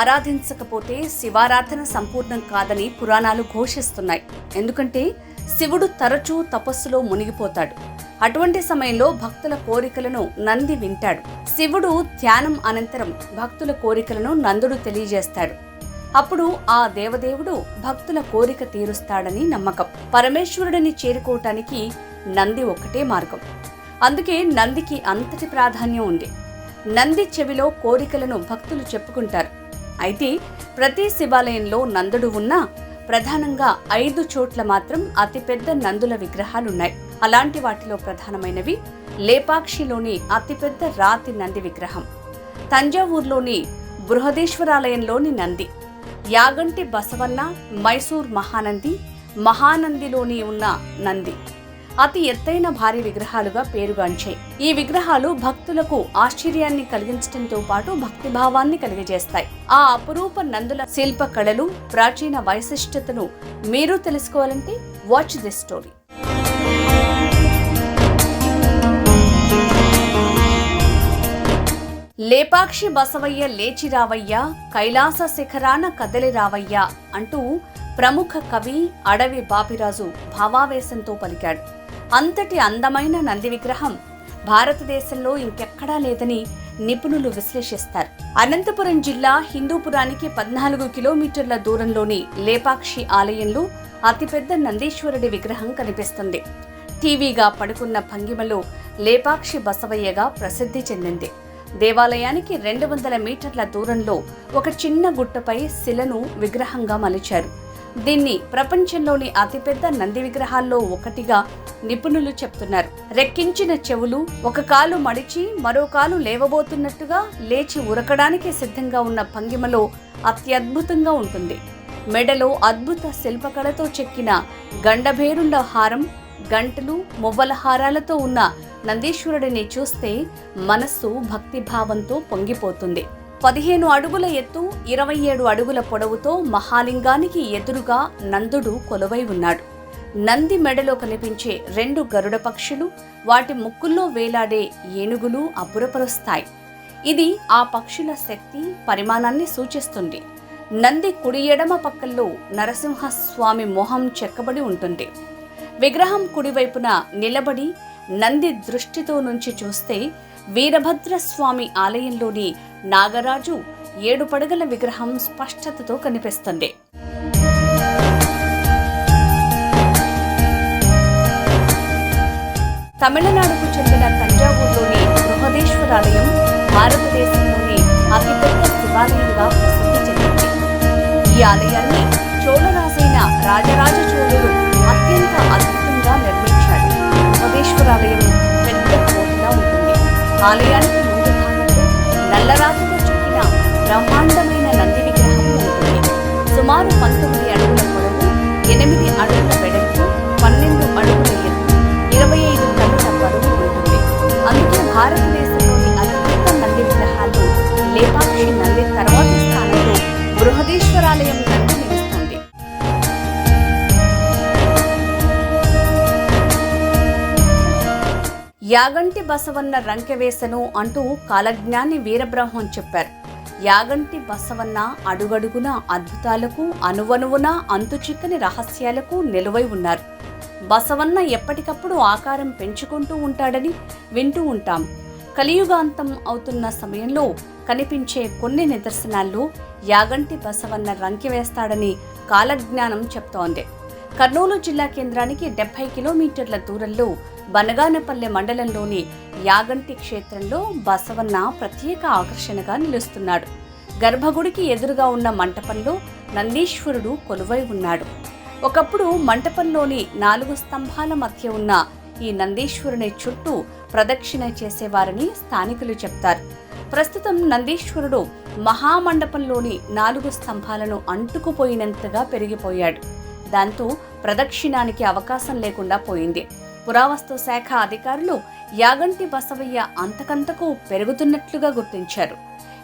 ఆరాధించకపోతే శివారాధన సంపూర్ణం కాదని పురాణాలు ఘోషిస్తున్నాయి. ఎందుకంటే శివుడు తరచూ తపస్సులో మునిగిపోతాడు. అటువంటి సమయంలో భక్తుల కోరికలను నంది వింటాడు. శివుడు ధ్యానం అనంతరం భక్తుల కోరికలను నందుడు తెలియజేస్తాడు. అప్పుడు ఆ దేవదేవుడు భక్తుల కోరిక తీరుస్తాడని నమ్మకం. పరమేశ్వరుడిని చేరుకోవటానికి నంది ఒక్కటే మార్గం. అందుకే నందికి అంతటి ప్రాధాన్యం ఉంది. నంది చెవిలో కోరికలను భక్తులు చెప్పుకుంటారు. అయితే ప్రతి శివాలయంలో నందుడు ఉన్నా ప్రధానంగా ఐదు చోట్ల మాత్రం అతిపెద్ద నందుల విగ్రహాలున్నాయి. అలాంటి వాటిలో ప్రధానమైనవి లేపాక్షిలోని అతిపెద్ద రాతి నంది విగ్రహం తంజావూరులోని బృహదేశ్వరాలయంలోని నంది యాగంటి బసవన్న మైసూర్ మహానంది మహానందిలోని ఉన్న నంది. అతి ఎత్తైన భారీ విగ్రహాలుగా పేరుగాంచాయి. ఈ విగ్రహాలు భక్తులకు ఆశ్చర్యాన్ని కలిగించడంతో పాటు భక్తిభావాన్ని కలిగజేస్తాయి. ఆ అపురూప నందుల శిల్ప కళలు ప్రాచీన వైశిష్టతను మీరు తెలుసుకోవాలంటే watch this story. Lepakshi Basavayya లేచి రావయ్య కైలాస శిఖరాన కదలి రావయ్య అంటూ ప్రముఖ కవి అడవి బాపిరాజు భావావేశంతో పలికాడు. అంతటి అందమైన నంది విగ్రహం భారతదేశంలో ఇంకెక్కడా లేదని నిపుణులు విశ్లేషిస్తారు. అనంతపురం జిల్లా హిందూపురానికి పద్నాలుగు కిలోమీటర్ల దూరంలోని లేపాక్షి ఆలయంలో అతిపెద్ద నందీశ్వరుడి విగ్రహం కనిపిస్తుంది. టీవీగా పడుకున్న భంగిమలో లేపాక్షి బసవయ్యగా ప్రసిద్ధి చెందింది. దేవాలయానికి రెండు వందల మీటర్ల దూరంలో ఒక చిన్న గుట్టపై శిలను విగ్రహంగా మలిచారు. దీన్ని ప్రపంచంలోని అతిపెద్ద నంది విగ్రహాల్లో ఒకటిగా నిపుణులు చెప్తున్నారు. రెక్కించిన చెవులు ఒక కాలు మడిచి మరో కాలు లేవబోతున్నట్టుగా లేచి ఉరకడానికి సిద్ధంగా ఉన్న భంగిమలో అత్యద్భుతంగా ఉంటుంది. మెడలో అద్భుత శిల్పకళతో చెక్కిన గండభేరుండ హారం గంటలు మువ్వల హారాలతో ఉన్న నందీశ్వరుడిని చూస్తే మనస్సు భక్తిభావంతో పొంగిపోతుంది. పదిహేను అడుగుల ఎత్తు ఇరవై ఏడు అడుగుల పొడవుతో మహాలింగానికి ఎదురుగా నందుడు కొలువై ఉన్నాడు. నంది మెడలో కనిపించే రెండు గరుడ పక్షులు వాటి ముక్కుల్లో వేలాడే ఏనుగులు అబ్బురపరుస్తాయి ఇది ఆ పక్షుల శక్తి పరిమాణాన్ని సూచిస్తుంది. నంది కుడి ఎడమ పక్కల్లో నరసింహస్వామి మొహం చెక్కబడి ఉంటుంది. విగ్రహం కుడివైపున నిలబడి నంది దృష్టితో నుంచి చూస్తే వీరభద్రస్వామి ఆలయంలోని నాగరాజు ఏడు పడగల విగ్రహం స్పష్టతతో కనిపిస్తుంది. తమిళనాడుకు చెందిన తంజావూరులోని బృహదేశ్వరాలయం భారతదేశంలోని అతిపెద్ద శివాలయంగా ప్రసిద్ధి చెందింది. ఈ ఆలయాన్ని చోళరాజైన రాజరాజ చోళుడు అత్యంత అద్భుతంగా నిర్మించాడు. బృహదేశ్వరాలయం ఆలయం ఆలయానికి ముందు భాగంలో నల్లరాతితో చుట్టిన బ్రహ్మాండమైన నంది విగ్రహం ఉంటుంది. సుమారు పంతొమ్మిది అడుగుల పొడవు ఎనిమిది అడుగుల వెడల్పు పన్నెండు అడుగుల ఎత్తు ఇరవై ఐదు టన్నుల బరువు ఉంటుంది. అందుకే భారతదేశంలోని అత్యంత నంది విగ్రహాలు లేపాక్షి నంది తర్వాతి స్థానంలో బృహదేశ్వరాలయం యాగంటి బసవన్న రంకెవేసను అంటూ కాలజ్ఞాని వీరబ్రహ్మం చెప్పారు. యాగంటి బసవన్న అడుగడుగున అద్భుతాలకు అనువనువున అంతుచిక్కని రహస్యాలకు నిలువై ఉన్నారు. బసవన్న ఎప్పటికప్పుడు ఆకారం పెంచుకుంటూ ఉంటాడని వింటూ ఉంటాం. కలియుగాంతం అవుతున్న సమయంలో కనిపించే కొన్ని నిదర్శనాల్లో యాగంటి బసవన్న రంకెవేస్తాడని కాలజ్ఞానం చెప్తోంది. కర్నూలు జిల్లా కేంద్రానికి డెబ్బై కిలోమీటర్ల దూరంలో బనగానపల్లె మండలంలోని యాగంటి క్షేత్రంలో బసవన్న ప్రత్యేక ఆకర్షణగా నిలుస్తున్నాడు. గర్భగుడికి ఎదురుగా ఉన్న మంటపంలో నందీశ్వరుడు కొలువై ఉన్నాడు. ఒకప్పుడు మంటపంలోని నాలుగు స్తంభాల మధ్య ఉన్న ఈ నందీశ్వరుని చుట్టూ ప్రదక్షిణ చేసేవారని స్థానికులు చెప్తారు. ప్రస్తుతం నందీశ్వరుడు మహామండపంలోని నాలుగు స్తంభాలను అంటుకుపోయినంతగా పెరిగిపోయాడు. దాంతో ప్రదక్షిణానికి అవకాశం లేకుండా పోయింది. పురావస్తు శాఖ అధికారులు యాగంటి బసవయ్య అంతకంతకు పెరుగుతున్నట్లుగా గుర్తించారు.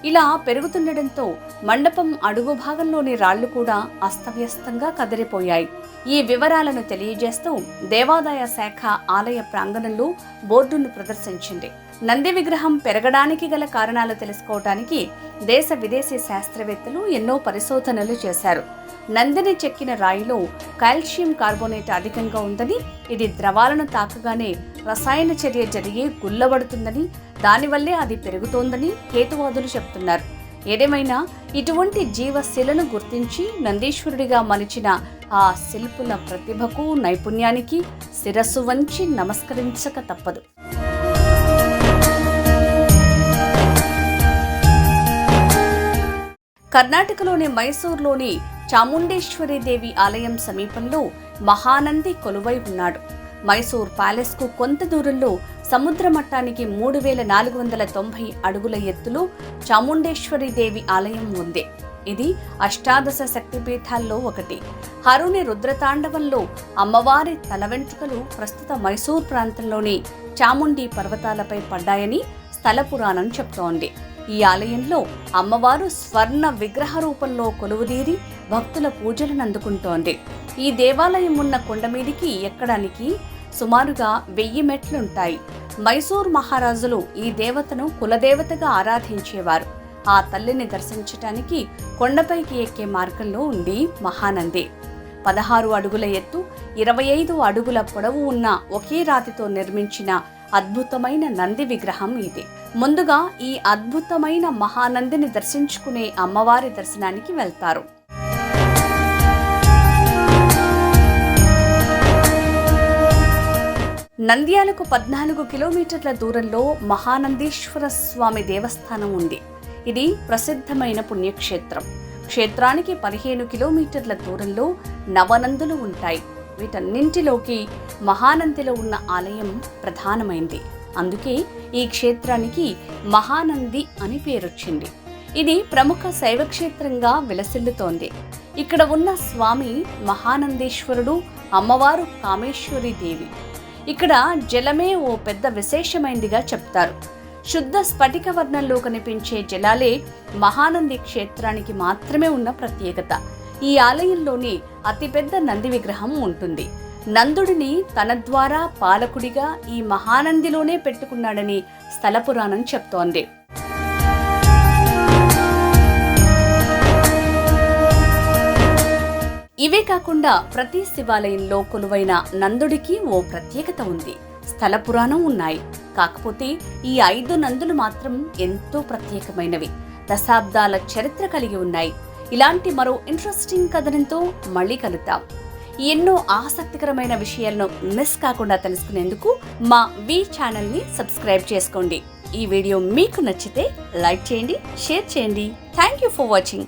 ఇలా పెరుగుతుండటంతో మండపం అడుగు భాగంలోని రాళ్ళు కూడా అస్తవ్యస్తంగా కదిలిపోయాయి ఈ వివరాలను తెలియజేస్తూ దేవాదాయ శాఖ ఆలయ ప్రాంగణంలో బోర్డును ప్రదర్శించింది. నంది విగ్రహం పెరగడానికి గల కారణాలు తెలుసుకోవటానికి దేశ విదేశీ శాస్త్రవేత్తలు ఎన్నో పరిశోధనలు చేశారు. నందిని చెక్కిన రాయిలో కాల్షియం కార్బోనేట్ అధికంగా ఉందని ఇది ద్రవాలను తాకగానే రసాయన చర్య జరిగి గుల్లబడుతుందని దానివల్లే అది పెరుగుతోందని హేతువాదులు చెప్తున్నారు. ఏదేమైనా ఇటువంటి జీవశిలను గుర్తించి నందీశ్వరుడిగా మలిచిన ఆ శిల్పుల ప్రతిభకు నైపుణ్యానికి శిరస్సు వంచి నమస్కరించక తప్పదు. కర్ణాటకలోని మైసూర్లోని చాముండేశ్వరి దేవి ఆలయం సమీపంలో మహానంది కొలువై ఉన్నాడు. మైసూర్ ప్యాలెస్కు కొంత దూరంలో సముద్ర మట్టానికి మూడు వేల నాలుగు వందల తొంభై అడుగుల ఎత్తులో చాముండేశ్వరి దేవి ఆలయం ఉంది. ఇది అష్టాదశ శక్తిపీఠాల్లో ఒకటి. హరుని రుద్రతాండవంలో అమ్మవారి తల వెంట్రుకలు ప్రస్తుత మైసూర్ ప్రాంతంలోని చాముండి పర్వతాలపై పడ్డాయని స్థల పురాణం చెప్తోంది. ఈ ఆలయంలో అమ్మవారు స్వర్ణ విగ్రహ రూపంలో కొలువుదీరి భక్తుల పూజలను అందుకుంటోంది. ఈ దేవాలయం ఉన్న కొండ మీదికి ఎక్కడానికి సుమారుగా వెయ్యి మెట్లుంటాయి. మైసూర్ మహారాజులు ఈ దేవతను కులదేవతగా ఆరాధించేవారు. ఆ తల్లిని దర్శించటానికి కొండపైకి ఎక్కే మార్గంలో ఉంది మహానంది. పదహారు అడుగుల ఎత్తు ఇరవై ఐదు అడుగుల పొడవు ఉన్న ఒకే రాతితో నిర్మించిన అద్భుతమైన నంది విగ్రహం ఇది. ముందుగా ఈ అద్భుతమైన మహానందిని దర్శించుకునే అమ్మవారి దర్శనానికి వెళ్తారు. నంద్యాలకు పద్నాలుగు కిలోమీటర్ల దూరంలో మహానందీశ్వర స్వామి దేవస్థానం ఉంది. ఇది ప్రసిద్ధమైన పుణ్యక్షేత్రం. క్షేత్రానికి పదిహేను కిలోమీటర్ల దూరంలో నవనందులు ఉంటాయి. వీటన్నింటిలోకి మహానందిలో ఉన్న ఆలయం ప్రధానమైంది. అందుకే ఈ క్షేత్రానికి మహానంది అని పేరొచ్చింది. ఇది ప్రముఖ శైవ క్షేత్రంగా విలసిల్లుతోంది. ఇక్కడ ఉన్న స్వామి మహానందేశ్వరుడు అమ్మవారు కామేశ్వరి దేవి. ఇక్కడ జలమే ఓ పెద్ద విశేషమైందిగా చెప్తారు. శుద్ధ స్ఫటిక వర్ణంలో కనిపించే జలాలే మహానంది క్షేత్రానికి మాత్రమే ఉన్న ప్రత్యేకత. ఈ ఆలయంలోని అతిపెద్ద నంది విగ్రహం ఉంటుంది. నందుడిని తన ద్వారా పాలకుడిగా ఈ మహానందిలోనే పెట్టుకున్నాడని స్థల పురాణం చెప్తోంది. ఇవే కాకుండా ప్రతి శివాలయంలో కొలువైన నందుడికి ఓ ప్రత్యేకత ఉంది. స్థల పురాణం ఉన్నాయి. కాకపోతే ఈ ఐదు నందులు మాత్రం ఎంతో ప్రత్యేకమైనవి. దశాబ్దాల చరిత్ర కలిగి ఉన్నాయి. ఇలాంటి మరో ఇంట్రెస్టింగ్ కథనంతో మళ్ళీ కలుద్దాం. ఎన్నో ఆసక్తికరమైన విషయాలను మిస్ కాకుండా తెలుసుకునేందుకు మా వి ఛానల్ని సబ్స్క్రైబ్ చేసుకోండి. ఈ వీడియో మీకు నచ్చితే లైక్ చేయండి షేర్ చేయండి. Thank you for watching